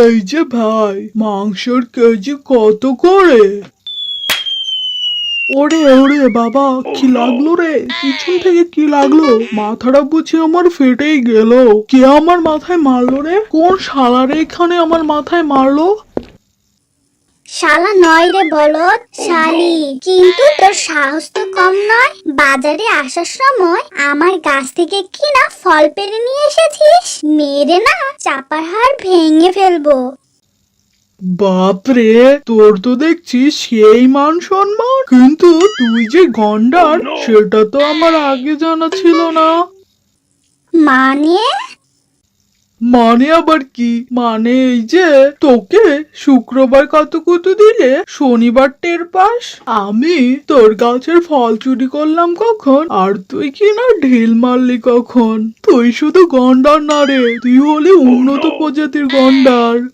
এই যে ভাই, মাংসের কেজি কত করে? ওরে ওরে বাবা, কি লাগল রে? পিছন থেকে কি লাগল? মাথাটা বুঝি আমার ফেটেই গেল। কে আমার মাথায় মারলো রে? কোন সালারে এখানে আমার মাথায় মারলো? শালা নয় রে বলদ শালি। কিন্তু তোর সাহস তো কম নয়। বাজারে আসার সময় আমার গাছ থেকে কি না ফল পেরে নিয়ে এসেছিস? মেরে না চাপার হাড় ভেঙে ফেলব। বাপরে তোর তো দেখছি সেই মান সম্মান। কিন্তু তুই যে গন্ডার সেটা তো আমার আগে জানা ছিল না। মানে? মানে আবার কি? মানে এই যে তোকে শুক্রবার কত কত দিলে? শনিবার টের পাস? আমি তোর গাছের ফল চুরি করলাম কখন? আর তুই কি না ঢিল মারলি কখন? তুই শুধু গন্ডার না রে। তুই হলি উন্নত প্রজাতির গন্ডার।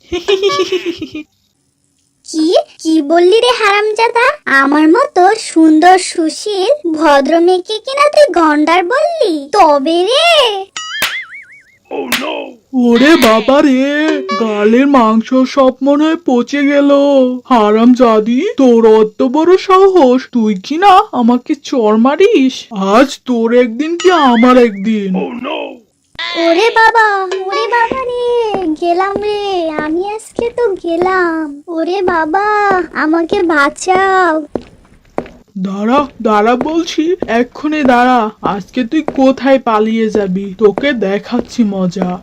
কি? কি বললি রে হারামজাদা? আমার মতো সুন্দর সুশীল ভদ্র মেয়েকে কিনা তুই গন্ডার বললি? তবে রে! ওরে বাবা রে গালের মাংস সব মনে হয় পচে গেল। হারাম জাদি তোর অত বড় সাহস তুই কি না আমাকে চর মারিস? আজ তোর একদিন কি আমার একদিন? ওরে বাবা ওরে বাবা রে গেলাম রে আমি আজকে তো গেলাম। ওরে বাবা আমাকে বাঁচাও। দাঁড়া দাঁড়া বলছি এক্ষুনি দাঁড়া আজকে তুই কোথায় পালিয়ে যাবি? তোকে দেখাচ্ছি মজা।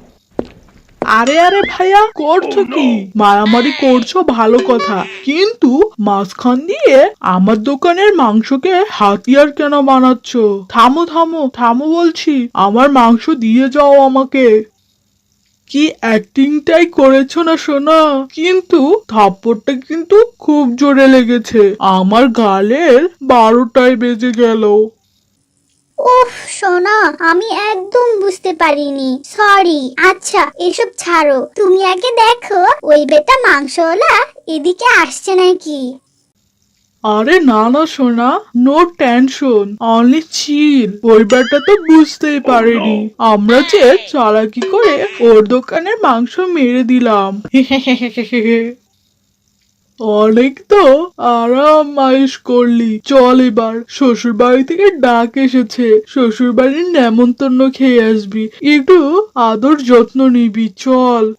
আরে আরে ভাইয়া করছ কি? মারামারি করছ ভালো কথা। কিন্তু মাঝখান দিয়ে আমার দোকানের মাংসকে হাতিয়ার কেন বানাচ্ছ? থামো থামো থামো বলছি আমার মাংস দিয়ে যাও আমাকে। কি অ্যাক্টিংটাই করেছ না সোনা? কিন্তু থাপ্পড়টা কিন্তু খুব জোরে লেগেছে। আমার গালের বারোটায় বেজে গেল। উফ, সোনা, আমি একদম বুঝতে পারিনি। সরি আচ্ছা এসব ছাড়ো। তুমি আগে দেখো, ওই বেটা মাংসওয়ালা এদিকে আসছে নাকি? আরে না না সোনা নো টেনশন অনলি চিল ওই ব্যাটা তো বুঝতেই পারেনি। আমরা যে চালাকি করে ওর দোকানের মাংস মেরে দিলাম। অনেক তো আরাম আয়েশ করলি। চল এবার শ্বশুর বাড়ি থেকে ডাক এসেছে। শ্বশুর বাড়ির নেমন্তন্ন খেয়ে আসবি। একটু আদর যত্ন নিবি চল।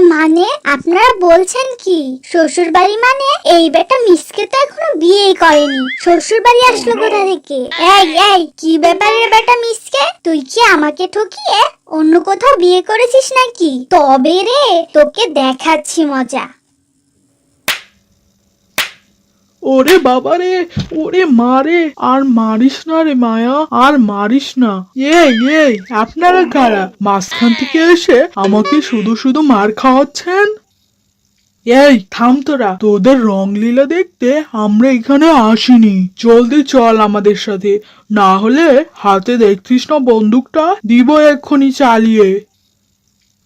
মানে আপনারা বলছেন কি? শ্বশুর বাড়ি মানে এই বেটা মিসকে তো এখনও বিয়েই করেনি। শ্বশুর বাড়ি আসলো কোথা থেকে? এই এই কি ব্যাপারে বেটা মিসকে? তুই কি আমাকে ঠকিয়ে অন্য কোথাও বিয়ে করেছিস নাকি? তবে রে তোকে দেখাচ্ছি মজা। ওরে বাবারে, ওরে মারে, আর মারিস না রে মায়া, আর মারিস না। এই এই, আপনারা কারা? মাঝখান থেকে এসে আমাকে শুধু শুধু মার খাওয়াচ্ছেন? এই, থাম তোরা। তোদের রং রংলীলা দেখতে আমরা এখানে আসিনি। জলদি চল আমাদের সাথে। না হলে হাতে দেখছিস না বন্দুকটা? দিব এক্ষুনি চালিয়ে।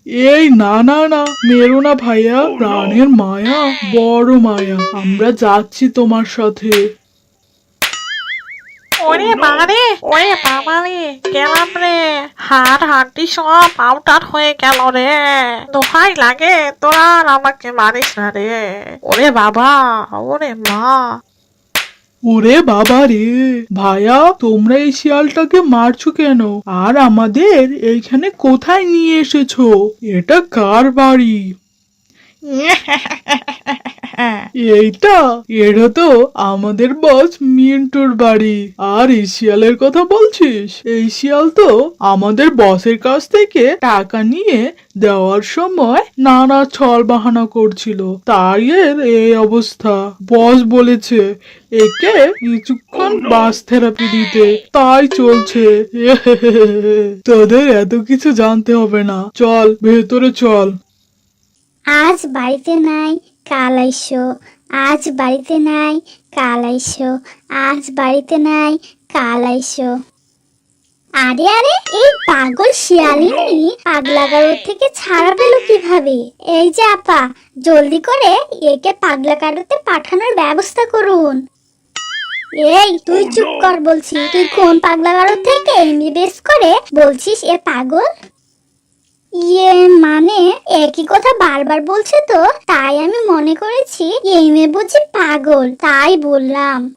এই না না না মেরো না ভাইয়া প্রাণের মায়া বড় মায়া। আমরা যাচ্ছি তোমার সাথে। ওরে বাবারে ওরে বাবারে গেলাম রে। হাড় হাড্ডি সব আউটার হয়ে গেল রে। দোহাই লাগে তোরা আর আমাকে মারিস না রে। ওরে বাবা ওরে মা। ওরে বাবা রে ভাইয়া তোমরা এই শিয়ালটাকে মারছো কেন? আর আমাদের এইখানে কোথায় নিয়ে এসেছ? এটা কার বাড়ি? এইটা এটা তো আমাদের বস মিন্টুর বাড়ি। আর এই শিয়ালের কথা বলছিস? এই শিয়াল তো আমাদের বসের কাছ থেকে টাকা নিয়ে দেওয়ার সময় নানা ছল বাহানা করছিল। তাই এর এই অবস্থা। বস বলেছে একে কিছুক্ষণ বাস থেরাপি দিতে। তাই চলছে। তোদের এত কিছু জানতে হবে না। চল ভেতরে চল। আজ বাড়িতে নাই, কাল আইসো। আজ বাড়িতে নাই, কাল আইসো। আজ বাড়িতে নাই, কাল আইসো। আরে আরে, এই পাগল শিয়ালিনী পাগলাগারো থেকে ছাড়া পেল কীভাবে? এই যে আপা, জলদি করে একে পাগলা পাগলাগারোতে পাঠানোর ব্যবস্থা করুন। এই, তুই চুপ কর বলছি। তুই কোন পাগলা পাগলাগারো থেকে এমবি বেস করে বলছিস এ পাগল? ইয়ে মানে একই কথা বারবার বলছে তো, তাই আমি মনে করেছি এই মেয়ে বুঝি পাগল, তাই বললাম।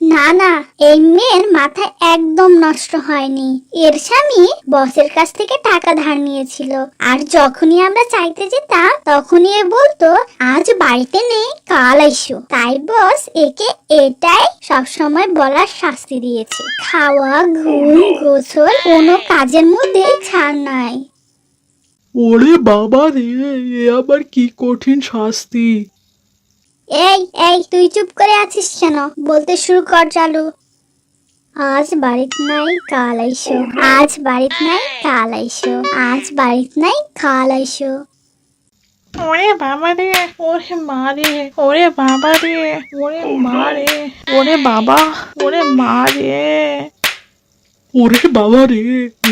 না না, এই মেয়ের মাথা একদম নষ্ট হয়নি। এর স্বামী বসের কাছ থেকে টাকা ধার নিয়েছিল। আর যখনই আমরা চাইতে যেতাম, তখনই এ বলতো, আজ বাড়িতে নেই, কাল আইসো। তাই বস একে এটাই সবসময় বলার শাস্তি দিয়েছে। খাওয়া, ঘুম, গোসল কোনো কাজের মধ্যে ছাড় নাই। ওরে বাবা রে এ আবার কি কঠিন শাস্তি? এই এই তুই চুপ করে আছিস কেন? বলতে শুরু কর চালু। আজ বাড়িতে নাই কাল আইসো। আজ বাড়িতে নাই কাল আইসো। আজ বাড়িতে নাই কাল আইসো। ওরে বাবা রে ওরে মা রে ওরে বাবা রে ওরে মা রে ওরে বাবা ওরে মা রে। ওরে বাবা রে,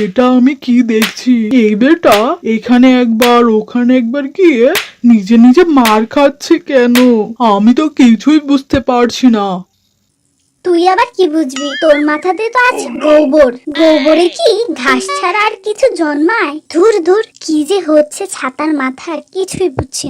এটা আমি কি দেখছি? এই বেটা, এখানে একবার, ওখানে একবার গিয়ে নিজে নিজে মার খাচ্ছে কেন? আমি তো কিছুই বুঝতে পারছি না। তুই আবার কি বুঝবি? তোর মাথাতে তো আছে গোবর। গোবরে কি ঘাস ছাড়া আর কিছু জন্মায়? ধুর ধুর, কি যে হচ্ছে ছাতার মাথায় কিছুই বুঝছি।